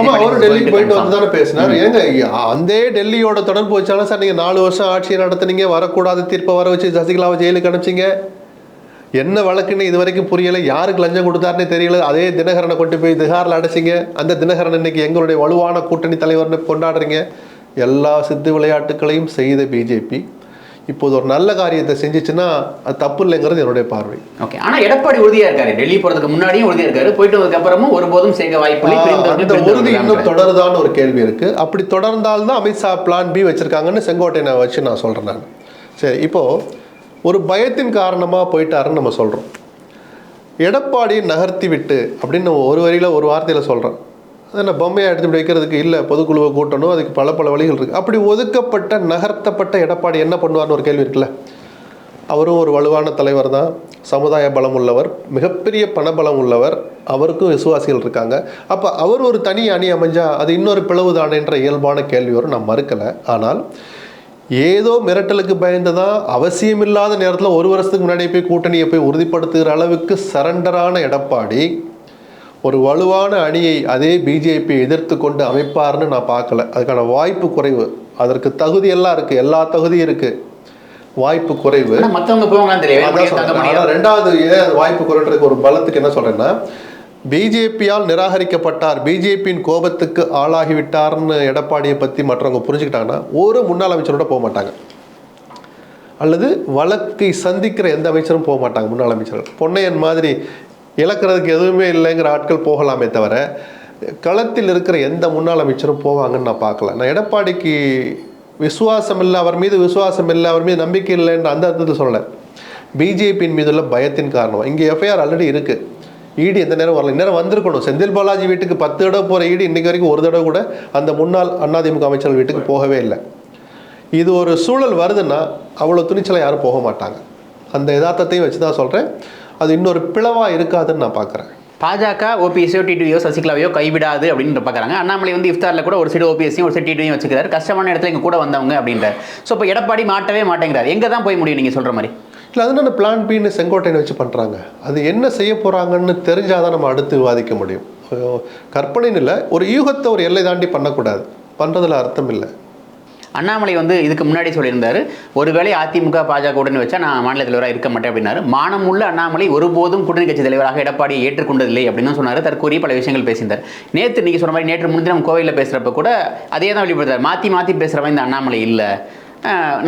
ஆமா அவரும் டெல்லிக்கு போயிட்டு வந்து தானே பேசினார். ஏங்க அந்த டெல்லியோட தொடர்பு வச்சாலும் சார் நீங்க நாலு வருஷம் ஆட்சி நடத்துனீங்க வரக்கூடாத தீர்ப்பை வர வச்சு சசிகலாவை ஜெயிலுக்கு அனுப்பிச்சிங்க. என்ன வழக்குன்னு இது வரைக்கும் புரியல. யாருக்கு லஞ்சம் கொடுத்தாருன்னே தெரியல. அதே தினகரனை கொண்டு போய் திகாரில் அடைச்சிங்க. அந்த தினகரன் இன்னைக்கு எங்களுடைய வலுவான கூட்டணி தலைவர்னு கொண்டாடுறீங்க. எல்லா சித்து விளையாட்டுகளையும் செய்த பிஜேபி இப்போது ஒரு நல்ல காரியத்தை செஞ்சுச்சுன்னா அது தப்பு இல்லைங்கிறது என்னுடைய பார்வை. ஓகே ஆனா எடப்பாடி உறுதியா இருக்காரு. டெல்லி போறதுக்கு முன்னாடியும் உறுதியா இருக்காரு. போயிட்டு வந்ததுக்கு அப்புறமும் ஒருபோதும் சேர்க்க பிரிந்தவர்கள் அந்த உறுதி இன்னும் தொடருதான்னு ஒரு கேள்வி இருக்கு. அப்படி தொடர்ந்தால்தான் அமித்ஷா பிளான் பி வச்சிருக்காங்கன்னு செங்கோட்டையனை வச்சு நான் சொல்றேன் நான். சரி இப்போ ஒரு பயத்தின் காரணமா போயிட்டாருன்னு நம்ம சொல்றோம். எடப்பாடியை நகர்த்தி விட்டு அப்படின்னு ஒரு வரியில ஒரு வார்த்தையில சொல்றோம் அதை நான் பொம்மையை எடுத்து இப்படி வைக்கிறதுக்கு இல்லை பொதுக்குழுவை கூட்டணும் அதுக்கு பல பல வழிகள் இருக்குது அப்படி ஒதுக்கப்பட்ட நகர்த்தப்பட்ட எடப்பாடி என்ன பண்ணுவார்னு ஒரு கேள்வி இருக்குல்ல? அவரும் ஒரு வலுவான தலைவர் தான் சமுதாய பலம் உள்ளவர் மிகப்பெரிய பணபலம் உள்ளவர் அவருக்கும் விசுவாசிகள் இருக்காங்க. அப்போ அவர் ஒரு தனி அணி அமைஞ்சால் அது இன்னொரு பிளவு தானேன்ற இயல்பான கேள்வி வரும். நான் மறுக்கலை. ஆனால் ஏதோ மிரட்டலுக்கு பயந்துதான் அவசியமில்லாத நேரத்தில் ஒரு வருஷத்துக்கு முன்னாடி போய் கூட்டணியை போய் உறுதிப்படுத்துகிற அளவுக்கு சரண்டரான எடப்பாடி ஒரு வலுவான அணியை அதே பிஜேபி எதிர்த்து கொண்டு அமைப்பார்னு நான் பார்க்கல. அதுக்கான வாய்ப்பு குறைவு. அதற்கு தகுதி எல்லாம் இருக்கு. எல்லா தகுதியும் இருக்கு. வாய்ப்பு குறைவு. ரெண்டாவது வாய்ப்பு குறைன்றதுக்கு ஒரு பலத்துக்கு என்ன சொல்றேன்னா பிஜேபியால் நிராகரிக்கப்பட்டார். பிஜேபியின் கோபத்துக்கு ஆளாகிவிட்டார்னு எடப்பாடியை பத்தி மற்றவங்க புரிஞ்சுக்கிட்டாங்கன்னா ஒரு முன்னாள் அமைச்சரோட போக மாட்டாங்க. அல்லது வழக்கை சந்திக்கிற எந்த அமைச்சரும் போக மாட்டாங்க முன்னாள் அமைச்சர்கள். பொன்னையன் மாதிரி இழக்கிறதுக்கு எதுவுமே இல்லைங்கிற ஆட்கள் போகலாமே தவிர களத்தில் இருக்கிற எந்த முன்னாள் அமைச்சரும் போவாங்கன்னு நான் பார்க்கல. நான் எடப்பாடிக்கு விசுவாசம் இல்லை அவர் மீது விசுவாசம் இல்லை அவர் மீது நம்பிக்கை இல்லைன்ற அந்த அர்த்தத்தில் சொல்லலை. பிஜேபியின் மீது உள்ள பயத்தின் காரணம் இங்கே எஃப்ஐஆர் ஆல்ரெடி இருக்குது ஈடி எந்த நேரம் வரல? இந்நேரம் வந்திருக்கணும். செந்தில் பாலாஜி வீட்டுக்கு பத்து தடவை போகிற ஈடி இன்றைக்கு வரைக்கும் ஒரு தடவை கூட அந்த முன்னாள் அதிமுக அமைச்சர்கள் வீட்டுக்கு போகவே இல்லை. இது ஒரு சூழல் வருதுன்னா அவ்வளோ துணிச்சலாக யாரும் போக மாட்டாங்க. அந்த யதார்த்தத்தையும் வச்சு தான் சொல்கிறேன் அது இன்னொரு பிளவாக இருக்காதுன்னு நான் பார்க்குறேன். பாஜக ஓபிஎஸ்ஓ டிடிவியோ சசிகலாவையோ கைவிடாது அப்படின்னு பார்க்குறாங்க. அண்ணாமலை வந்து இஃப்தாரில் கூட ஒரு சைடு ஓபிஎஸ்ஸையும் ஒரு சைடு டிடிவியும் வச்சுக்கிறாரு. கஷ்டமான இடத்துல எங்க கூட வந்தவங்க அப்படின்றார் ஸோ இப்போ எடப்பாடி மாட்டவே மாட்டேங்கிறார். எங்கே தான் போய் முடியும் நீங்கள் சொல்கிற மாதிரி? இல்லை அதனால பிளான் பின்னு செங்கோட்டையனை வச்சு பண்ணுறாங்க அது என்ன செய்ய போகிறாங்கன்னு தெரிஞ்சாதான் நம்ம அடுத்து விவாதிக்க முடியும். கற்பனைன்னு இல்லை ஒரு யூகத்தை ஒரு எல்லை தாண்டி பண்ணக்கூடாது. பண்ணுறதுல அர்த்தம் இல்லை. அண்ணாமலை வந்து இதுக்கு முன்னாடி சொல்லியிருந்தார் ஒருவேளை அதிமுக பாஜக உடனே வச்சா நான் மாநில தலைவராக இருக்க மாட்டேன் அப்படின்னாரு. மானமுள்ள அண்ணாமலை ஒருபோதும் கூட்டணி கட்சி தலைவராக எடப்பாடியை ஏற்றுக்கொண்டதில்லை அப்படின்னு சொன்னார். தற்கூறிய பல விஷயங்கள் பேசியிருந்தார். நேற்று நீங்கள் சொன்ன மாதிரி நேற்று முன்தினம் கோவையில் பேசுகிறப்ப கூட அதே தான் வெளிப்படுத்தார் மாற்றி மாற்றி பேசுகிறவன் இந்த அண்ணாமலை இல்லை.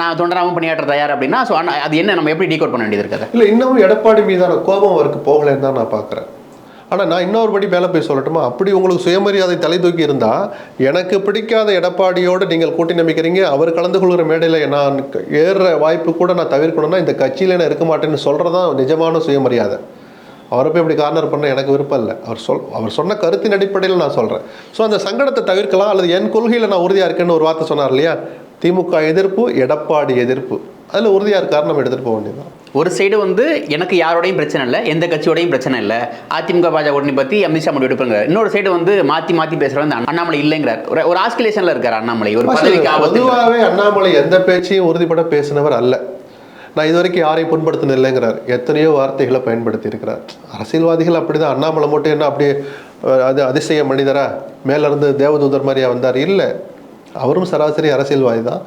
நான் தொண்டராகவும் பணியாற்ற தயார் அப்படின்னா ஸோ அது என்ன? நம்ம எப்படி டீகோட் பண்ண வேண்டியது இருக்குது? இல்லை இன்னமும் எடப்பாடி மீதான கோபம் அவருக்கு போகலன்னு தான் நான் பார்க்குறேன் ஆனால் நான் இன்னொரு படி மேலே போய் சொல்லட்டுமா? அப்படி உங்களுக்கு சுயமரியாதை தலை தூக்கி இருந்தால் எனக்கு பிடிக்காத எடப்பாடியோடு நீங்கள் கூட்டி நம்பிக்கிறீங்க. அவர் கலந்து கொள்கிற மேடையில் நான் ஏறுற வாய்ப்பு கூட நான் தவிர்க்கணும்னா இந்த கட்சியில் நான் இருக்க மாட்டேன்னு சொல்கிறது தான் நிஜமான சுயமரியாதை. அவரை போய் இப்படி கார்னர் பண்ண எனக்கு விருப்பம் இல்லை. அவர் சொல் அவர் சொன்ன கருத்தின் அடிப்படையில் நான் சொல்கிறேன் ஸோ அந்த சங்கடத்தை தவிர்க்கலாம். அல்லது என் கொள்கையில் நான் உறுதியாக இருக்கேன்னு ஒரு வார்த்தை சொன்னார் இல்லையா? திமுக எதிர்ப்பு எடப்பாடி எதிர்ப்பு. அதில் உறுதியாக இருக்காரு நம்ம எடுத்துகிட்டு போக வேண்டியதுதான். ஒரு சைடு வந்து எனக்கு யாரோடையும் பிரச்சனை இல்லை எந்த கட்சியோடையும் பிரச்சனை இல்லை. அதிமுக பாஜக கூட்டணி பற்றி அமித்ஷா முடிவு எடுப்பாங்க. இன்னொரு சைடு வந்து மாற்றி மாற்றி பேசுகிறவங்க இந்த அண்ணாமலை இல்லைங்கிறார். ஒரு ஒரு ஆஸ்கிலேஷனில் இருக்கார் அண்ணாமலை. ஒரு பதவிக்கு. பொதுவாகவே அண்ணாமலை எந்த பேச்சையும் உறுதிப்பட பேசினவர் அல்ல. நான் இது வரைக்கும் யாரையும் புண்படுத்தின இல்லைங்கிறார். எத்தனையோ வார்த்தைகளை பயன்படுத்தி இருக்கிறார். அரசியல்வாதிகள் அப்படிதான். அண்ணாமலை மட்டும் என்ன அப்படியே அது அதிசய மனிதரா? மேல இருந்து தேவதூதர் மாதிரியா வந்தார்? இல்லை. அவரும் சராசரி அரசியல்வாதி தான்.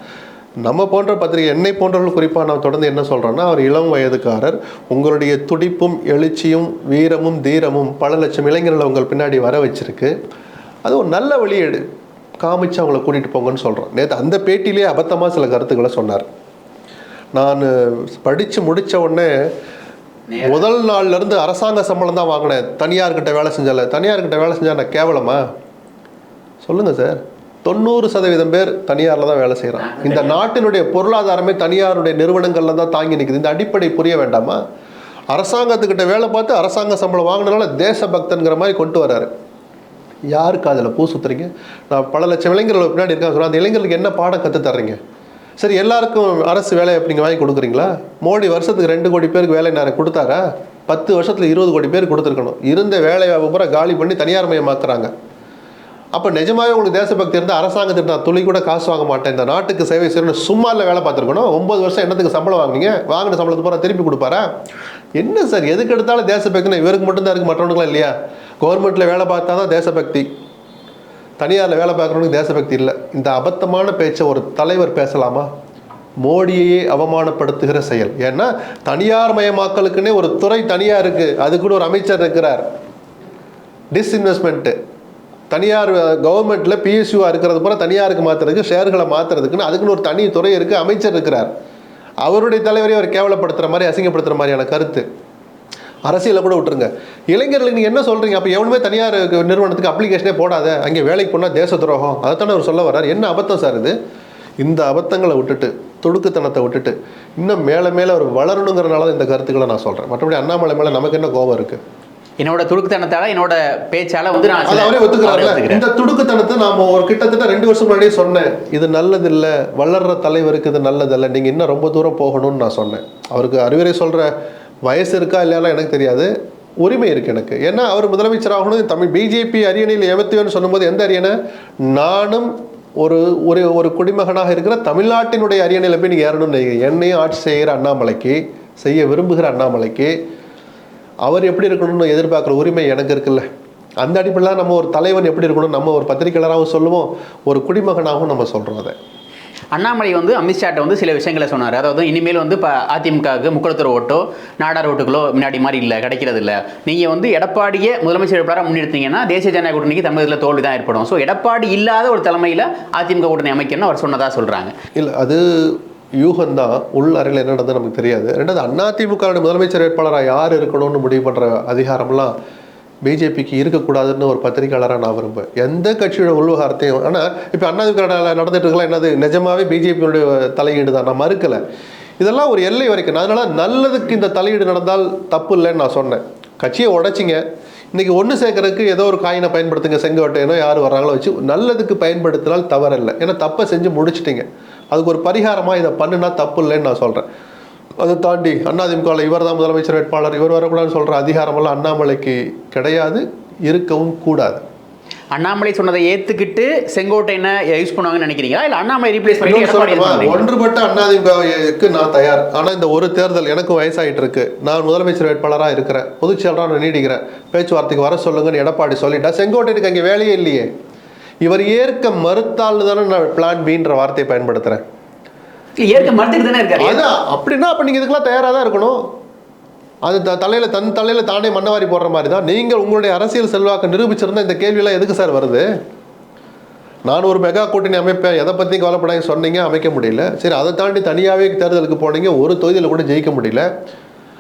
நம்ம போன்ற பத்திரிகை என்னை போன்றவர்கள் குறிப்பாக நான் தொடர்ந்து என்ன சொல்கிறேன்னா அவர் இளம் வயதுக்காரர். உங்களுடைய துடிப்பும் எழுச்சியும் வீரமும் தீரமும் பல லட்சம் இளைஞர்களை உங்கள் பின்னாடி வர வச்சிருக்கு. அது ஒரு நல்ல வழியேடு காமிச்சு அவங்கள கூட்டிகிட்டு போங்கன்னு சொல்கிறோம் நேற்று அந்த பேட்டியிலே அபத்தமாக சில கருத்துக்களை சொன்னார். நான் படித்து முடித்த உடனே முதல் நாள்ல இருந்து அரசாங்க சம்பளம் தான் வாங்கினேன். தனியார்கிட்ட வேலை செஞ்சல. தனியார்கிட்ட வேலை செஞ்சா நான் கேவலமா? சொல்லுங்க சார். தொண்ணூறு சதவீதம் பேர் தனியாரில் தான் வேலை செய்கிறான் இந்த நாட்டினுடைய பொருளாதாரமே தனியாருடைய நிறுவனங்களில் தான் தாங்கி நிற்குது இந்த அடிப்படை புரிய வேண்டாமா? அரசாங்கத்துக்கிட்ட வேலை பார்த்து அரசாங்க சம்பளம் வாங்கினால தேசபக்தன்கிற மாதிரி கொண்டு வராரு. யாருக்கு அதில் பூ சுத்துறீங்க? நான் பல லட்சம் இளைஞர்கள் பின்னாடி இருக்காங்க. சொல்ல அந்த இளைஞர்களுக்கு என்ன பாடம் கற்று தர்றீங்க? சரி எல்லாருக்கும் அரசு வேலை அப்படிங்க வாங்கி கொடுக்குறீங்களா? மோடி வருஷத்துக்கு ரெண்டு கோடி பேருக்கு வேலை நேரம் கொடுத்தாரா? பத்து வருஷத்தில் இருபது கோடி பேர் கொடுத்துருக்கணும். இருந்த வேலை பூரா காலி பண்ணி தனியார் மயமாக்குறாங்க. அப்போ நிஜமாவே உங்களுக்கு தேசபக்தி இருந்தால் அரசாங்கத்திட்ட நான் துளி கூட காசு வாங்க மாட்டேன். இந்த நாட்டுக்கு சேவை செய்யணும் சும்மா இல்லை வேலை பார்த்துருக்கணும் ஒன்பது வருஷம் என்னத்துக்கு சம்பளம் வாங்கினீங்க? வாங்கின சம்பளத்தை போகிற திருப்பி கொடுப்பாரா? என்ன சார் எதுக்கு எடுத்தாலும் தேசபக்தினா இவருக்கு மட்டும்தான் இருக்குது மற்றவனுக்குலாம் இல்லையா? கவர்மெண்ட்டில் வேலை பார்த்தா தான் தேசபக்தி. தனியாரில் வேலை பார்க்குறவனுக்கு தேசபக்தி இல்லை. இந்த அபத்தமான பேச்சை ஒரு தலைவர் பேசலாமா? மோடியையே அவமானப்படுத்துகிற செயல். ஏன்னா தனியார் மயமாக்கலுக்குன்னே ஒரு துறை தனியாக இருக்குது அது கூட ஒரு அமைச்சர் இருக்கிறார். டிஸ்இன்வெஸ்ட்மெண்ட்டு தனியார் கவர்மெண்ட்டில் பிஎஸ்யூவாக இருக்கிறது போல தனியாருக்கு மாற்றுறதுக்கு ஷேர்களை மாற்றுறதுக்குன்னு அதுக்குன்னு ஒரு தனி துறை இருக்குது அமைச்சர் இருக்கிறார். அவருடைய தலைவரை அவர் கேவலப்படுத்துகிற மாதிரி அசிங்கப்படுத்துகிற மாதிரியான கருத்து. அரசியலை கூட விட்டுருங்க. இளைஞர்களுக்கு நீங்கள் என்ன சொல்கிறீங்க அப்போ எவனுமே தனியார் நிறுவனத்துக்கு அப்ளிகேஷனே போடாத அங்கே வேலைக்கு போனால் தேச துரோகம். அதைத்தானே அவர் சொல்ல வர்றார். என்ன அபத்தம் சார் இது? இந்த அபத்தங்களை விட்டுட்டு துடுக்குத்தனத்தை விட்டுட்டு இன்னும் மேலே மேலே அவர் வளரணுங்கிறனால இந்த கருத்துக்களை நான் சொல்கிறேன் மற்றபடி அண்ணாமலை மேலே நமக்கு என்ன கோபம் இருக்குது என்னோட துடுக்குத்தனத்தால என்னோட பேச்சால வந்து நான் அவரே ஒத்துக்கிறார். இந்த துடுக்குத்தனத்தை நாம ஒரு கிட்டத்தட்ட ரெண்டு வருஷம் முன்னாடியே சொன்னேன். இது நல்லதில்ல வளர்ற தலைவருக்கு இது நல்லதில்ல நீங்க இன்னும் ரொம்ப தூரம் போகணும்னு நான் சொன்னேன். அவருக்கு அறிவுரை சொல்ற வயசு இருக்கா இல்லையாலாம் எனக்கு தெரியாது. உரிமை இருக்கு எனக்கு. ஏன்னா அவர் முதலமைச்சர் ஆகணும் தமிழ் பிஜேபி அரியணையில் எமத்துவேன்னு சொல்லும்போது எந்த அரியணை? நானும் ஒரு ஒரு ஒரு குடிமகனாக இருக்கிற தமிழ்நாட்டினுடைய அரியணையில் போய் நீங்கள் ஏறணும்னு. என்னையும் ஆட்சி செய்கிற அண்ணாமலைக்கு செய்ய விரும்புகிற அண்ணாமலைக்கு அவர் எப்படி இருக்கணும்னு எதிர்பார்க்குற உரிமை எனக்கு இருக்குல்ல. அந்த அடிப்படையில் நம்ம ஒரு தலைவன் எப்படி இருக்கணும் நம்ம ஒரு பத்திரிகையாளராகவும் சொல்லுவோம் ஒரு குடிமகனாகவும் நம்ம சொல்கிறோம் அதை. அண்ணாமலை வந்து அமித்ஷாட்ட வந்து சில விஷயங்களை சொன்னார். அதாவது இனிமேல் வந்து இப்போ அதிமுகவுக்கு முக்குளத்தூர் ஓட்டோ நாடார் ஓட்டுகளோ முன்னாடி மாதிரி இல்லை கிடைக்கிறது இல்லை. நீங்கள் வந்து எடப்பாடியே முதலமைச்சர் வேட்பாளராக முன்னிறுத்தீங்கன்னா தேசிய ஜனநாயக கூட்டணிக்கு தமிழகத்தில் தோல்வி தான் ஏற்படும். ஸோ எடப்பாடி இல்லாத ஒரு தலைமையில் அதிமுக கூட்டணி அமைக்கணும்னு அவர் சொன்னதாக சொல்கிறாங்க இல்லை அது யூகந்தான் உள் அறையில் என்ன நடந்தது நமக்கு தெரியாது. ரெண்டாவது அதிமுக முதலமைச்சர் வேட்பாளராக யார் இருக்கணும்னு முடிவு பண்ணுற அதிகாரம்லாம் பிஜேபிக்கு இருக்கக்கூடாதுன்னு ஒரு பத்திரிகையாளராக நான் விரும்புவேன். எந்த கட்சியோட உள்விவகாரத்தையும் ஆனால் இப்போ அதிமுக நடந்துட்டு இருக்கலாம் என்னது நிஜமாவே பிஜேபியோடைய தலையீடு தான். நான் மறுக்கலை. இதெல்லாம் ஒரு எல்லை வரைக்கும். அதனால நல்லதுக்கு இந்த தலையீடு நடந்தால் தப்பு இல்லைன்னு நான் சொன்னேன். கட்சியை உடைச்சிங்க. இன்றைக்கி ஒன்று சேர்க்கறதுக்கு ஏதோ ஒரு காயினை பயன்படுத்துங்க செங்கோட்டையனோ யார் வர்றாங்களோ வச்சு நல்லதுக்கு பயன்படுத்தினால் தவறில்லை. ஏன்னா தப்பை செஞ்சு முடிச்சிட்டிங்க. அதுக்கு ஒரு பரிகாரமாக இதை பண்ணுனா தப்பு இல்லைன்னு நான் சொல்கிறேன் அதை தாண்டி அண்ணாதிமுகவில் இவர் தான் முதலமைச்சர் வேட்பாளர் இவர் வரக்கூடாதுன்னு சொல்கிற அதிகாரமெல்லாம் அண்ணாமலைக்கு கிடையாது இருக்கவும் கூடாது. அண்ணாமலை சொன்னதை ஏற்றுக்கிட்டு செங்கோட்டையனை யூஸ் பண்ணுவாங்கன்னு நினைக்கிறீங்களா? இல்லை அண்ணாமலை ரீப்ளேஸ் பண்ணி? ஒன்றுபட்ட அதிமுகவுக்கு நான் தயார். ஆனா இந்த ஒரு தேர்தல் எனக்கும் வயசாயிட்டு இருக்கு நான் முதலமைச்சர் வேட்பாளரா இருக்கிறேன். பொதுச்செயலராக நான் நீடிக்கிறேன். பேச்சுவார்த்தைக்கு வர சொல்லுங்கன்னு எடப்பாடி சொல்லிட்டா செங்கோட்டையனுக்கு அங்கே வேலையே இல்லையே. இவர் ஏற்க மறுத்தால் தானே நான் பிளான் பின்ற வார்த்தையை பயன்படுத்துறேன். ஏற்க மறுத்துட்டு தானே இருக்காரு. அப்படின்னா அப்ப நீங்க இதுக்கெல்லாம் தயாரா தான் இருக்கணும். அது த- தலையில் தன் தலையில் தானே மண்ணவாரி போடுற மாதிரி தான். நீங்கள் உங்களுடைய அரசியல் செல்வாக்கு நிரூபிச்சிருந்தால் இந்த கேள்வியெல்லாம் எதுக்கு சார் வருது? நான் ஒரு மெகா கூட்டணி அமைப்பேன். எதை பற்றியும் கவலைப்படாங்க சொன்னீங்க அமைக்க முடியல. சரி அதை தாண்டி தனியாகவே தேர்தலுக்கு போனீங்க. ஒரு தொகுதியில் கூட ஜெயிக்க முடியல.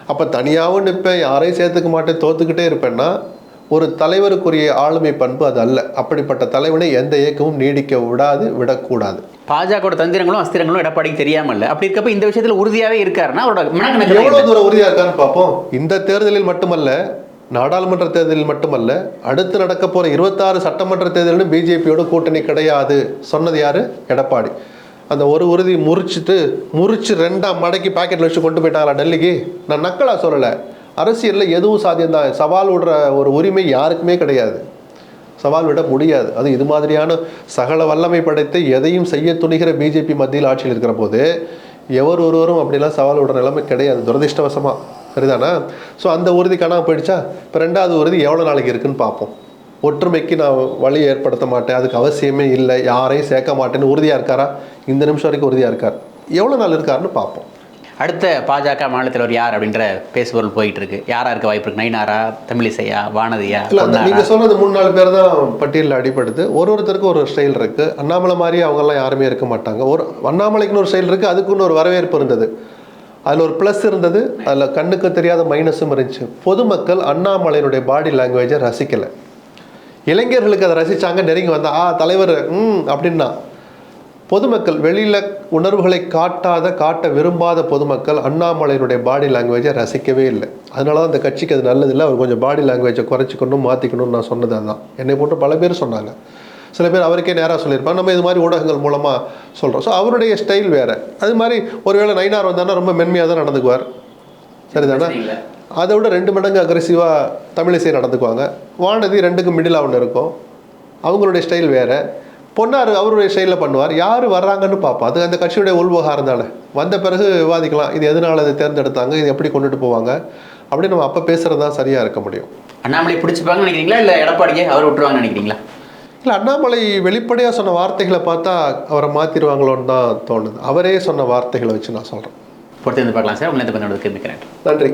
அப்போ தனியாகவும் நிற்பேன் யாரையும் சேர்த்துக்க மாட்டேன். தோத்துக்கிட்டே இருப்பேன்னா ஒரு தலைவருக்குரிய ஆளுமை பண்பு அது அல்ல. அப்படிப்பட்ட தலைவனை எந்த இயக்கமும் நீடிக்க விடாது விடக்கூடாது. பாஜகவோட தந்திரங்களும் அஸ்திரங்களும் எடப்பாடிக்கு தெரியாம இல்ல அப்படி இருக்கப்ப இந்த விஷயத்துல உறுதியாவே இருக்காருன்னா அவரோட எவ்வளவு தூரம் உறுதியா இருக்கான்னு பார்ப்போம். இந்த தேர்தலில் மட்டுமல்ல நாடாளுமன்ற தேர்தலில் மட்டுமல்ல அடுத்து நடக்க போற இருபத்தாறு சட்டமன்ற தேர்தலிலும் பிஜேபியோட கூட்டணி கிடையாது. சொன்னது யாரு? எடப்பாடி. அந்த ஒரு உறுதி முறிச்சிட்டு முறிச்சு ரெண்டாம் மடக்கி பாக்கெட்ல வச்சு கொண்டு போயிட்டாங்களா டெல்லிக்கு? நான் நக்கலா சொல்லலை. அரசியலில் எதுவும் சாத்தியம்தான். சவால் விடுற ஒரு உரிமை யாருக்குமே கிடையாது. சவால் விட முடியாது. அது இது மாதிரியான சகல வல்லமை படைத்து எதையும் செய்ய துணிகிற பிஜேபி மத்தியில் ஆட்சியில் இருக்கிற போது எவர் ஒருவரும் அப்படிலாம் சவால் விடுற நிலைமை கிடையாது. துரதிருஷ்டவசமாக சரிதானா? ஸோ அந்த உறுதி காணாமல் போயிடுச்சா? இப்போ ரெண்டாவது உறுதி எவ்வளோ நாளைக்கு இருக்குன்னு பார்ப்போம். ஒற்றுமைக்கு நான் வழி ஏற்படுத்த மாட்டேன். அதுக்கு அவசியமே இல்லை. யாரையும் சேர்க்க மாட்டேன்னு உறுதியாக இருக்காரா? இந்த நிமிஷம் வரைக்கும் உறுதியாக இருக்கார். எவ்வளோ நாள் இருக்காருன்னு பார்ப்போம். அடுத்த பாஜக மாநில தலைவர் யார் அப்படின்ற பேசுபொருள் போயிட்டு இருக்கு யாரா இருக்க வாய்ப்பு இருக்கு? நயினாரா தமிழிசையா வானதியா? நீங்கள் சொன்னது மூணு நாலு பேர் தான் பட்டியலில் அடிபடுது. ஒரு ஒருத்தருக்கும் ஒரு ஸ்டைல் இருக்குது அண்ணாமலை மாதிரி அவங்கெல்லாம் யாருமே இருக்க மாட்டாங்க. ஒரு அண்ணாமலைக்குன்னு ஒரு ஸ்டைல் இருக்குது அதுக்குன்னு ஒரு வரவேற்பு இருந்தது. அதில் ஒரு ப்ளஸ் இருந்தது. அதில் கண்ணுக்கு தெரியாத மைனஸும் இருந்துச்சு. பொதுமக்கள் அண்ணாமலையினுடைய பாடி லாங்குவேஜை ரசிக்கலை. இளைஞர்களுக்கு அதை ரசிச்சாங்க. நெருங்கி வந்தா ஆ தலைவர் ம் அப்படின்னா. பொதுமக்கள் வெளியில் உணர்வுகளை காட்டாத காட்ட விரும்பாத பொதுமக்கள் அண்ணாமலையினுடைய பாடி லாங்குவேஜை ரசிக்கவே இல்லை. அதனால தான் அந்த கட்சிக்கு அது நல்லதில்லை. அவர் கொஞ்சம் பாடி லாங்குவேஜை குறைச்சிக்கணும் மாற்றிக்கணும்னு நான் சொன்னது அதுதான். என்னை போட்டு பல பேர் சொன்னாங்க. சில பேர் அவருக்கே நேராக சொல்லியிருப்பாங்க. நம்ம இது மாதிரி ஊடகங்கள் மூலமாக சொல்கிறோம் ஸோ அவருடைய ஸ்டைல் வேறு. அது மாதிரி ஒருவேளை நைனார் வந்தாருன்னா ரொம்ப மென்மையாக தான் நடந்துக்குவார். சரிதானே? அதை விட ரெண்டு மடங்கு அக்ரெசிவாக தமிழிசை நடந்துக்குவாங்க. வானதி ரெண்டுக்கும் மிடில் ஒன்று இருக்கும். அவங்களுடைய ஸ்டைல் வேறு. பொன்னார் அவருடைய ஸ்டைலில் பண்ணுவார். யார் வர்றாங்கன்னு பார்ப்போம். அது அந்த கட்சியுடைய உள்விவகாரம் தானே. வந்த பிறகு விவாதிக்கலாம். இது எதனால் அதை தேர்ந்தெடுத்தாங்க? இது எப்படி கொண்டுட்டு போவாங்க? அப்படி நம்ம அப்போ பேசுகிறது தான் சரியாக இருக்க முடியும். அண்ணாமலை பிடிச்சிப்பாங்கன்னு நினைக்கிறீங்களா? இல்லை எடப்பாடியே அவர் விட்டுருவாங்கன்னு நினைக்கிறீங்களா? இல்லை அண்ணாமலை வெளிப்படையாக சொன்ன வார்த்தைகளை பார்த்தா அவரை மாற்றிடுவாங்களோன்னு தான் தோணுது. அவரே சொன்ன வார்த்தைகளை வச்சு நான் சொல்கிறேன் பொறுத்து வந்து பார்க்கலாம் சார். உங்களை இந்த நன்றி.